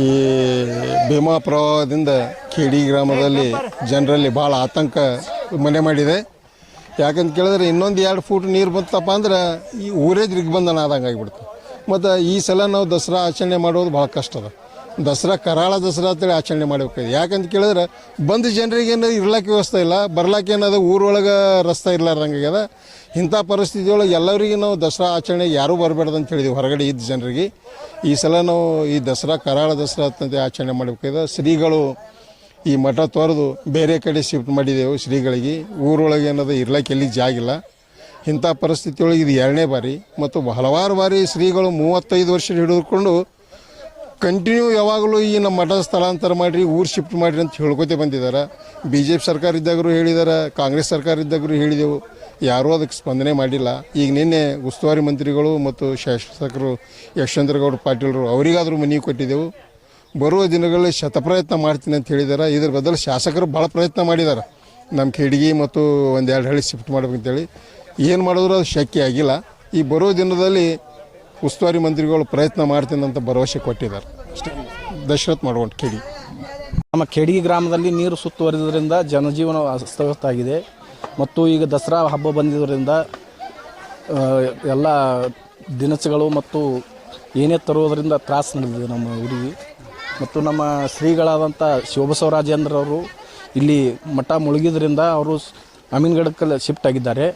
ಈ ಭೀಮಾ ಪ್ರವಾಹದಿಂದ ಖೇಡಿ ಗ್ರಾಮದಲ್ಲಿ ಜನರಲ್ಲಿ ಭಾಳ ಆತಂಕ ಮನೆ ಮಾಡಿದೆ. ಯಾಕಂತ ಕೇಳಿದ್ರೆ ಇನ್ನೊಂದು ಎರಡು ಫೂಟ್ ನೀರು ಬಂತಪ್ಪ ಅಂದ್ರೆ ಈ ಊರೇ ದಿಗ್ಬಂಧನ ಆದಂಗೆ ಆಗಿಬಿಡ್ತು. ಮತ್ತು ಈ ಸಲ ನಾವು ದಸರಾ ಆಚರಣೆ ಮಾಡೋದು ಭಾಳ ಕಷ್ಟ ಅದ. ದಸರಾ ಕರಾಳ ದಸರಾ ಅಂತೇಳಿ ಆಚರಣೆ ಮಾಡಬೇಕಾಗಿದೆ. ಯಾಕಂತ ಕೇಳಿದ್ರೆ ಬಂದ ಜನರಿಗೆ ಏನು ಇರ್ಲಕ್ಕೆ ವ್ಯವಸ್ಥೆ ಇಲ್ಲ, ಬರ್ಲಾಕ ಏನದ ಊರೊಳಗೆ ರಸ್ತೆ ಇರ್ಲಾರ್ದಂಗೆ ಆಗ್ಯದ. ಇಂಥ ಪರಿಸ್ಥಿತಿ ಒಳಗೆ ಎಲ್ಲರಿಗೂ ನಾವು ದಸರಾ ಆಚರಣೆಗೆ ಯಾರೂ ಬರಬಾರ್ದು ಅಂತ ಹೇಳಿದ್ವಿ. ಹೊರಗಡೆ ಇದ್ದ ಜನರಿಗೆ ಈ ಸಲ ನಾವು ಈ ದಸರಾ ಕರಾಳ ದಸರಾ ಅಂತ ಆಚರಣೆ ಮಾಡಬೇಕಾಗಿದೆ. ಶ್ರೀಗಳು ಈ ಮಠ ತೊರೆದು ಬೇರೆ ಕಡೆ ಶಿಫ್ಟ್ ಮಾಡಿದೆವು ಶ್ರೀಗಳಿಗೆ. ಊರೊಳಗೆ ಏನದ ಇರ್ಲಕ್ಕೆ ಎಲ್ಲಿ ಜಾಗಿಲ್ಲ ಇಂಥ ಪರಿಸ್ಥಿತಿಯೊಳಗೆ ಇದು ಎರಡನೇ ಬಾರಿ. ಮತ್ತು ಹಲವಾರು ಬಾರಿ ಶ್ರೀಗಳು ಮೂವತ್ತೈದು ವರ್ಷ ಹಿಡಿದುಕೊಂಡು ಕಂಟಿನ್ಯೂ ಯಾವಾಗಲೂ ಈ ನಮ್ಮ ಮಠ ಸ್ಥಳಾಂತರ ಮಾಡಿರಿ, ಊರು ಶಿಫ್ಟ್ ಮಾಡಿರಿ ಅಂತ ಹೇಳ್ಕೊತೆ ಬಂದಿದ್ದಾರೆ ಬಿ ಜೆ ಪಿ ಸರ್ಕಾರ ಇದ್ದಾಗರೂ ಹೇಳಿದ್ದಾರೆ ಕಾಂಗ್ರೆಸ್ ಸರ್ಕಾರ ಇದ್ದಾಗರೂ ಹೇಳಿದೆವು. ಯಾರೂ ಅದಕ್ಕೆ ಸ್ಪಂದನೆ ಮಾಡಿಲ್ಲ. ಈಗ ನಿನ್ನೆ ಉಸ್ತುವಾರಿ ಮಂತ್ರಿಗಳು ಮತ್ತು ಶಾಸಕರು ಯಶವಂತರಗೌಡ ಪಾಟೀಲರು ಅವರಿಗಾದರೂ ಮನವಿ ಕೊಟ್ಟಿದ್ದೆವು ಬರುವ ದಿನಗಳಲ್ಲಿ ಶತಪ್ರಯತ್ನ ಮಾಡ್ತೀನಿ ಅಂತ ಹೇಳಿದ್ದಾರೆ ಇದ್ರ ಬದಲು ಶಾಸಕರು ಭಾಳ ಪ್ರಯತ್ನ ಮಾಡಿದ್ದಾರೆ ನಮ್ಮ ಹಿಡಿಗೆ ಮತ್ತು ಒಂದೆರಡು ಹಳ್ಳಿ ಶಿಫ್ಟ್ ಮಾಡ್ಬೇಕಂತೇಳಿ. ಏನು ಮಾಡಿದ್ರು ಅದು ಶಕ್ಯ ಆಗಿಲ್ಲ. ಈ ಬರೋ ದಿನದಲ್ಲಿ ಉಸ್ತುವಾರಿ ಮಂತ್ರಿಗಳು ಪ್ರಯತ್ನ ಮಾಡ್ತೀನಿ ಅಂತ ಭರವಸೆ ಕೊಟ್ಟಿದ್ದಾರೆ. ಅಷ್ಟೇ ದಶರಥ್ ಮಾಡ್ಕೊಂಡು ಕೆಡಿ ನಮ್ಮ ಖೇಡಿ ಗ್ರಾಮದಲ್ಲಿ ನೀರು ಸುತ್ತುವರಿದ್ರಿಂದ ಜನಜೀವನ ಅಸ್ತವ್ಯಸ್ತ ಆಗಿದೆ ಮತ್ತು ಈಗ ದಸರಾ ಹಬ್ಬ ಬಂದಿದ್ದರಿಂದ ಎಲ್ಲ ದಿನಸುಗಳು ಮತ್ತು ಏನೇ ತರುವುದರಿಂದ ತ್ರಾಸು ನಡೆದಿದೆ ನಮ್ಮ ಊರಿಗೆ. ಮತ್ತು ನಮ್ಮ ಶ್ರೀಗಳಾದಂಥ ಶಿವಬಸವರಾಜೇಂದ್ರವರು ಇಲ್ಲಿ ಮಠ ಮುಳುಗಿದ್ರಿಂದ ಅವರು ಅಮೀನ್ಗಡಕ್ಕೆ ಶಿಫ್ಟ್ ಆಗಿದ್ದಾರೆ.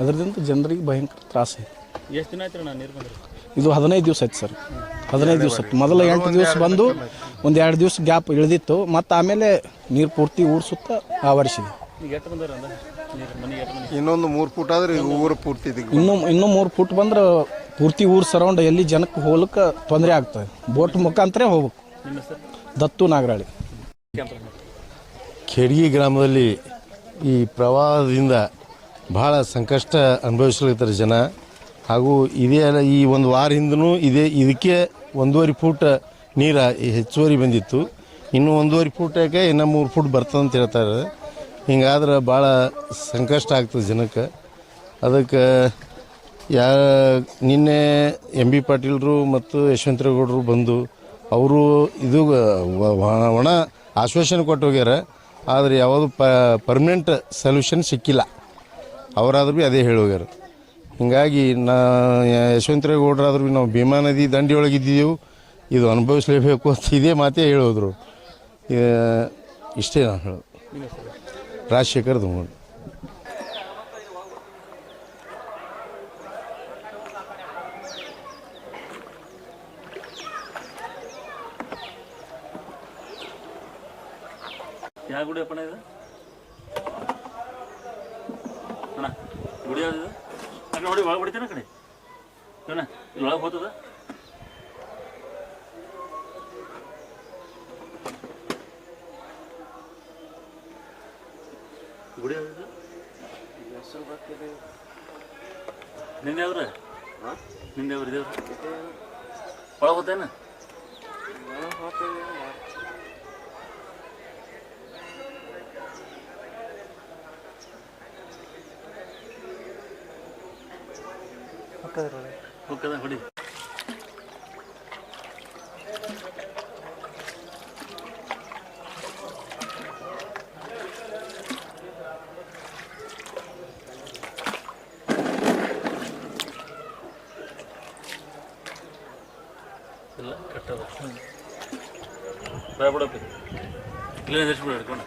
ಅದರಿಂದ ಜನರಿಗೆ ಭಯಂಕರ ತ್ರಾಸ ಇದೆ. ಎಷ್ಟು ದಿನ ಆಯ್ತು ನಾನು ನೀರು ಬಂದ್ರೆ ಇದು ಹದಿನೈದು ದಿವಸ ಆಯ್ತು ಸರ್. ಹದಿನೈದು ದಿವಸ ಆಯ್ತು. ಮೊದಲ ಎಂಟು ದಿವಸ ಬಂದು ಒಂದು ಎರಡು ದಿವಸ ಗ್ಯಾಪ್ ಇಳಿದಿತ್ತು. ಮತ್ತು ಆಮೇಲೆ ನೀರು ಪೂರ್ತಿ ಊರು ಸುತ್ತ ಆವರಿಸಿದೆ. ಇನ್ನೊಂದು ಮೂರು ಫುಟ್ ಆದ್ರೆ ಈಗ ಊರು ಪೂರ್ತಿ. ಇನ್ನೂ ಇನ್ನೂ ಮೂರು ಫುಟ್ ಬಂದ್ರೆ ಪೂರ್ತಿ ಊರು ಸರೌಂಡ್ ಎಲ್ಲಿ ಜನಕ್ಕೆ ಹೋಗ್ಲಿಕ್ಕೆ ತೊಂದರೆ ಆಗ್ತದೆ. ಬೋಟ್ ಮುಖಾಂತರ ಹೋಗ್ಬೇಕು. ದತ್ತು ನಾಗರಾಳಿ ಖೇಡ್ಗಿ ಗ್ರಾಮದಲ್ಲಿ ಈ ಪ್ರವಾಹದಿಂದ ಬಹಳ ಸಂಕಷ್ಟ ಅನುಭವಿಸಲಿದ್ದಾರೆ ಜನ. ಹಾಗೂ ಇದೇ ಈ ಒಂದು ವಾರ ಹಿಂದೂ ಇದೇ, ಇದಕ್ಕೆ ಒಂದೂವರೆ ಫೂಟ್ ನೀರು ಹೆಚ್ಚುವರಿ ಬಂದಿತ್ತು. ಇನ್ನು ಒಂದೂವರೆ ಫೂಟಕ್ಕೆ ಇನ್ನೂ ಮೂರು ಫೂಟ್ ಬರ್ತದೆ ಅಂತ ಹೇಳ್ತಾರೆ ಹಿಂಗಾದ್ರೆ ಭಾಳ ಸಂಕಷ್ಟ ಆಗ್ತದೆ ಜನಕ್ಕೆ. ಅದಕ್ಕೆ ಯಾ ನಿನ್ನೆ ಎಂ ಬಿ ಪಾಟೀಲರು ಮತ್ತು ಯಶವಂತರೇಗೌಡರು ಬಂದು ಅವರು ಇದು ಒಣ ಆಶ್ವಾಸನೆ ಕೊಟ್ಟು ಹೋಗ್ಯಾರ. ಆದರೆ ಯಾವುದು ಪರ್ಮನೆಂಟ್ ಸೊಲ್ಯೂಷನ್ ಸಿಕ್ಕಿಲ್ಲ. ಅವರಾದ್ರೂ ಅದೇ ಹೇಳಿ ಹೋಗ್ಯಾರ. ಹಿಂಗಾಗಿ ನಾ ಯಶವಂತರೇಗೌಡರಾದ್ರೂ ನಾವು ಭೀಮಾ ನದಿ ದಂಡಿ ಇದ್ದೀವಿ ಇದು ಅನುಭವಿಸಲೇಬೇಕು ಅಂತ ಇದೇ ಮಾತೇ ಹೇಳೋದ್ರು. ಇಷ್ಟೇ ನಾನು ಹೇಳೋದು. ರಾಜಶೇಖರ್ ದುಂಗಡ್ ಯಾವ ಗುಡಿ ಅಪ್ಪಣ ಇದು ಅಣ್ಣ ಗುಡಿ ಯಾವ್ದು ಇದು ಅಣ್ಣ ನೋಡಿ ಒಳಗೆ ಬಿಡ್ತೀನ ಕಡೆ ಅಣ್ಣ ಇಲ್ಲಿ ಗುಡಿ ಹೋಗ್ತದ ಗುಡಿ ಯಾವ್ದು? ನಿಂದ ನಿನ್ನೆ ಅವ್ರ ಇದೇವ್ರ ದೇವ್ರ ಒಳಗೆ ಹೋಗ್ತೇನ ಹೋಗ್ತದ ಹೊಡಿ ಇಲ್ಲ ಕಟ್ಟದ ಬೇಡ ಬಿಡಪ್ಪ ಇಲ್ಲೇ ನಿಲ್ಲಿಸ್ಬಿಡು ಹಿಡ್ಕೊಂಡು.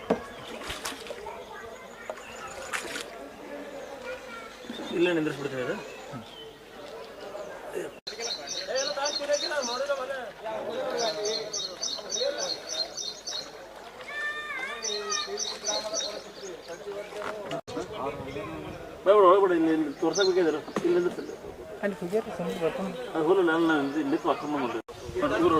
ಇಲ್ಲೇ ನಿಂದ್ರಿಸ್ಬಿಡ್ತೀನಿ ಇದು ಬೇಡ ಒಳಗೆ ಬಿಡ ಇಲ್ಲಿ ಇಲ್ಲಿ ತೋರ್ಸಕ್ ಬೇಕಾದ್ರೆ ಇಲ್ಲಿ ನಿಲ್ಲಿಸ್ತಿಲ್ಲ ಅದು ಹೋಗಲ್ಲ ನಾನು ನಾನು ಇಲ್ಲಿ ಅಕ್ರಮ ಮಾಡಿ ಇವ್ರು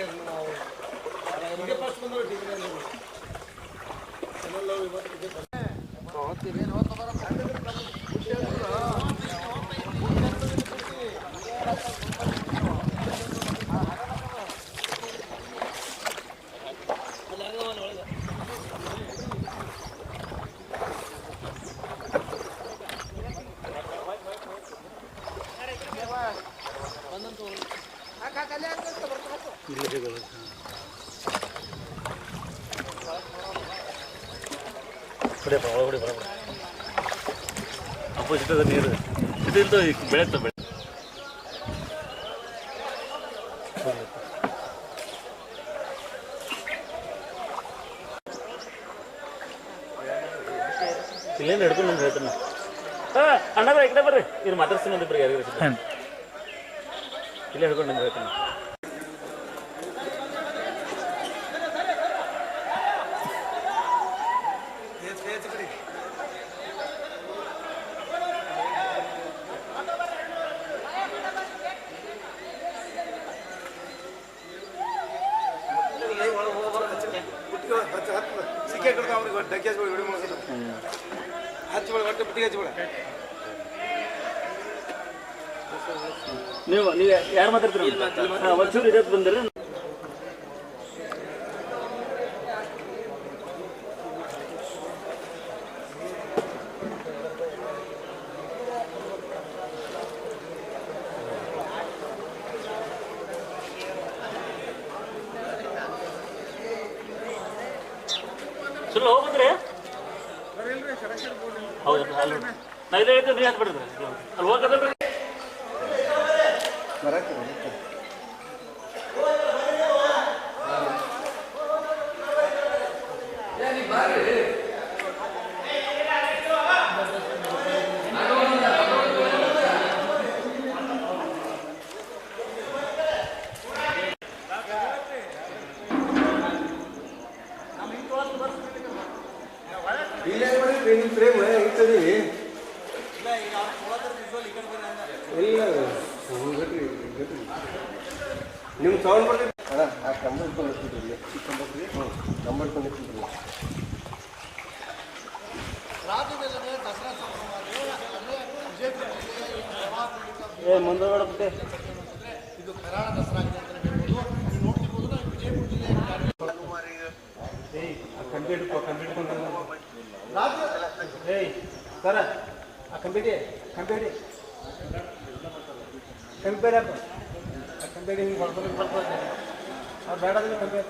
Thank you. ಒಳಗಡೆ ಬರಬೇಡ ಅಪೋಸಿಟ್ ಅದ ನೀರು. ಇದು ಇಲ್ದ ಬೆಳೆತ ಬೆಳೆ. ಇಲ್ಲೇನು ಹಿಡ್ಕೊಂಡು ನಮ್ಗೆ ಹೇಳ್ತಾನೆ. ಹಾಂ ಅಣ್ಣ ಬರ್ರಿ. ಈ ಕಡೆ ಬರ್ರಿ ಇದು ಮಾತಾಡ್ತೀನಿ ಒಂದು ಇಬ್ಬರಿಗೆ ಯಾರಿಗಾರು ಇಲ್ಲೇ ಹಿಡ್ಕೊಂಡು ನಮ್ಗೆ ಹೇಳ್ತಾನೆ. ನೀವು ನೀವು ಯಾರು ಮಾತಾಡ್ತೀರಿ ಹಾಂ ಒಂಚೂರು ಇದೆ ಬಂದಿರಿ ಸುಳ್ಳು ಹೋಗ್ಬಂದ್ರಿ ಹೌದು ಅಲ್ಲಿ ನಾ ಅಲ್ಲಿ ಇದ್ದು ನೀವು ಪ್ರೇಮ ಇರ್ತದೆ ಇಲ್ಲ ನಿಮ್ಮ ಸೌಂಡ್ ಬರ್ತೈತಿ ಅಣ್ಣ ಆ ಕಂಬಳ ಬಂದಿರ್ತಿದ್ರಿ ಕಂಬಳಿ ಹ್ಞೂ ಕಂಬಳ ಬಂದಿರ್ತಿದ್ರಿ ಏ ಮುಂದೆ ಬಿಟ್ಟೆ ಸರ, ಆ ಕಂಬೇಡಿ ಕಂಬೇಡಿ ಕಂಬೇಡಿ ಅಪ್ಪ ಆ ಕಂಬೇಡಿ ಹಿಂಗೆ ಹೊಡ್ಕೊಂಡು ಅವ್ರು ಬೇಡ ಕಂಬೇಡಿ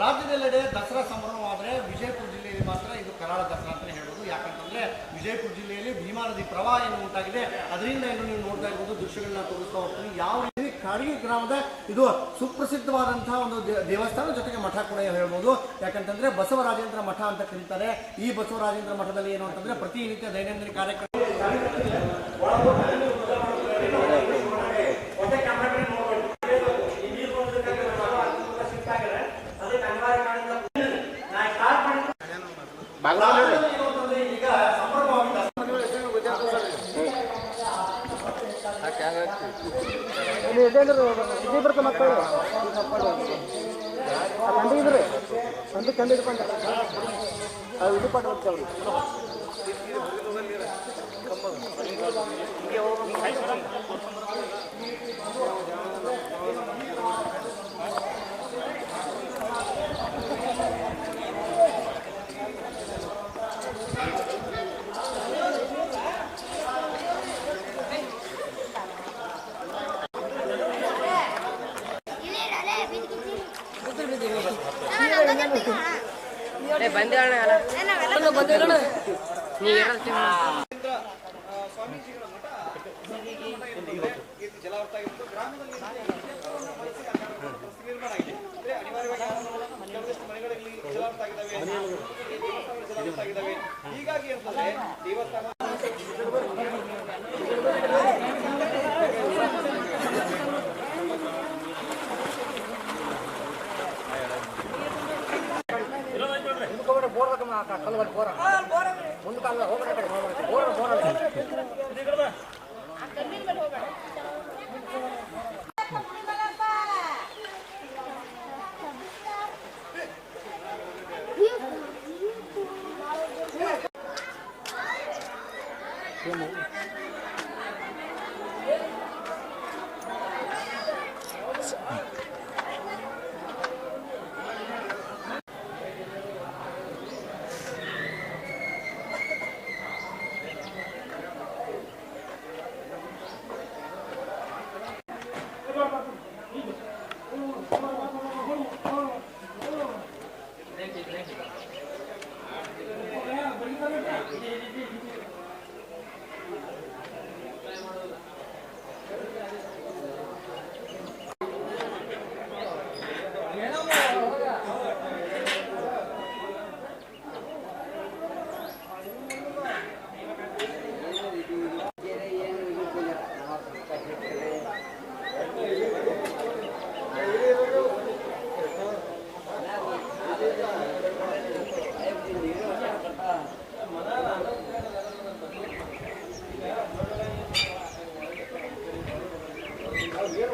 ರಾಜ್ಯದೆಲ್ಲೆಡೆ ದಸರಾ ಸಂಭ್ರಮವಾದರೆ ವಿಜಯಪುರ ಜಿಲ್ಲೆಯಲ್ಲಿ ಮಾತ್ರ ಇದು ಕರಾಳ ದಸರಾ ಅಂತಲೇ ಹೇಳ್ಬೋದು. ಯಾಕಂತಂದ್ರೆ ವಿಜಯಪುರ ಜಿಲ್ಲೆಯಲ್ಲಿ ಭೀಮಾ ನದಿ ಪ್ರವಾಹ ಏನು ಉಂಟಾಗಿದೆ. ಅದರಿಂದ ಏನು ನೀವು ನೋಡ್ತಾ ಇರ್ಬೋದು, ದೃಶ್ಯಗಳನ್ನ ತೋರಿಸ್ತಾ ಹೋಗ್ತೀನಿ ಯಾವ ರೀತಿ ಕಾಡಗಿ ಗ್ರಾಮದ ಇದು ಸುಪ್ರಸಿದ್ಧವಾದಂತಹ ಒಂದು ದೇವಸ್ಥಾನ ಜೊತೆಗೆ ಮಠ ಕೂಡ ಹೇಳ್ಬೋದು. ಯಾಕಂತಂದ್ರೆ ಬಸವರಾಜೇಂದ್ರ ಮಠ ಅಂತ ಕರೀತಾರೆ. ಈ ಬಸವರಾಜೇಂದ್ರ ಮಠದಲ್ಲಿ ಏನು ಅಂತಂದ್ರೆ ಪ್ರತಿನಿತ್ಯ ದೈನಂದಿನ ಕಾರ್ಯಕ್ರಮ ಇದು ಪಂಡ ಅದು ಸ್ವಾಮೀಜಿಗಳ ಮಠ ಜಲಾವೃತ ಆಗಿತ್ತು ಗ್ರಾಮದಲ್ಲಿ ನಿರ್ಮಾಣ ಆಗಿದೆ ಅಂದ್ರೆ ಅನಿವಾರ್ಯವಾಗಿ ಕೆಲವಷ್ಟು ಮನೆಗಳಲ್ಲಿ ಜಲಾವೃತ ಹೀಗಾಗಿ ಅಂತಂದ್ರೆ ದೇವಸ್ಥಾನ ಕಲ್ವರ್ ಬೋರ ಬೋರ ಮುಂದಕ್ಕೆ ಹೋಗ್ಬಿಡ್ತಾರೆ ಬೋರ ಬೋರ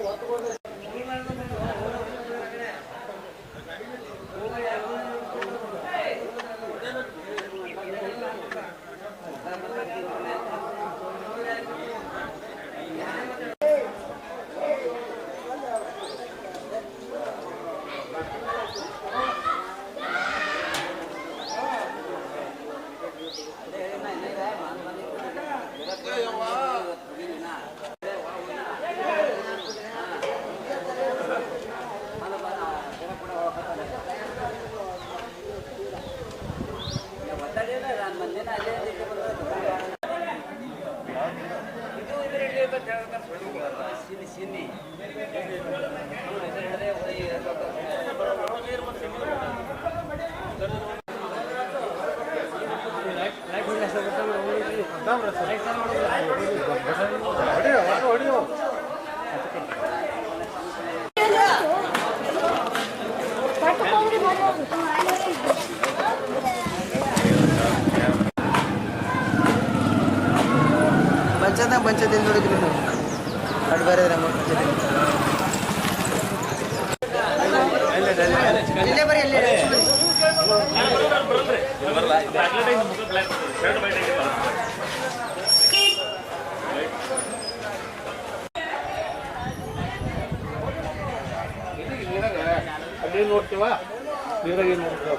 Yeah, yeah, wow. Bacana bacana dulu dulu dulu ಅದು ಬೇರೆ ಇಲ್ಲೇ ಬರೀ ಇಲ್ಲೇ ಅಲ್ಲಿ ನೋಡ್ತೀವ ನೀರಾಗಿ ನೋಡ್ತೀವ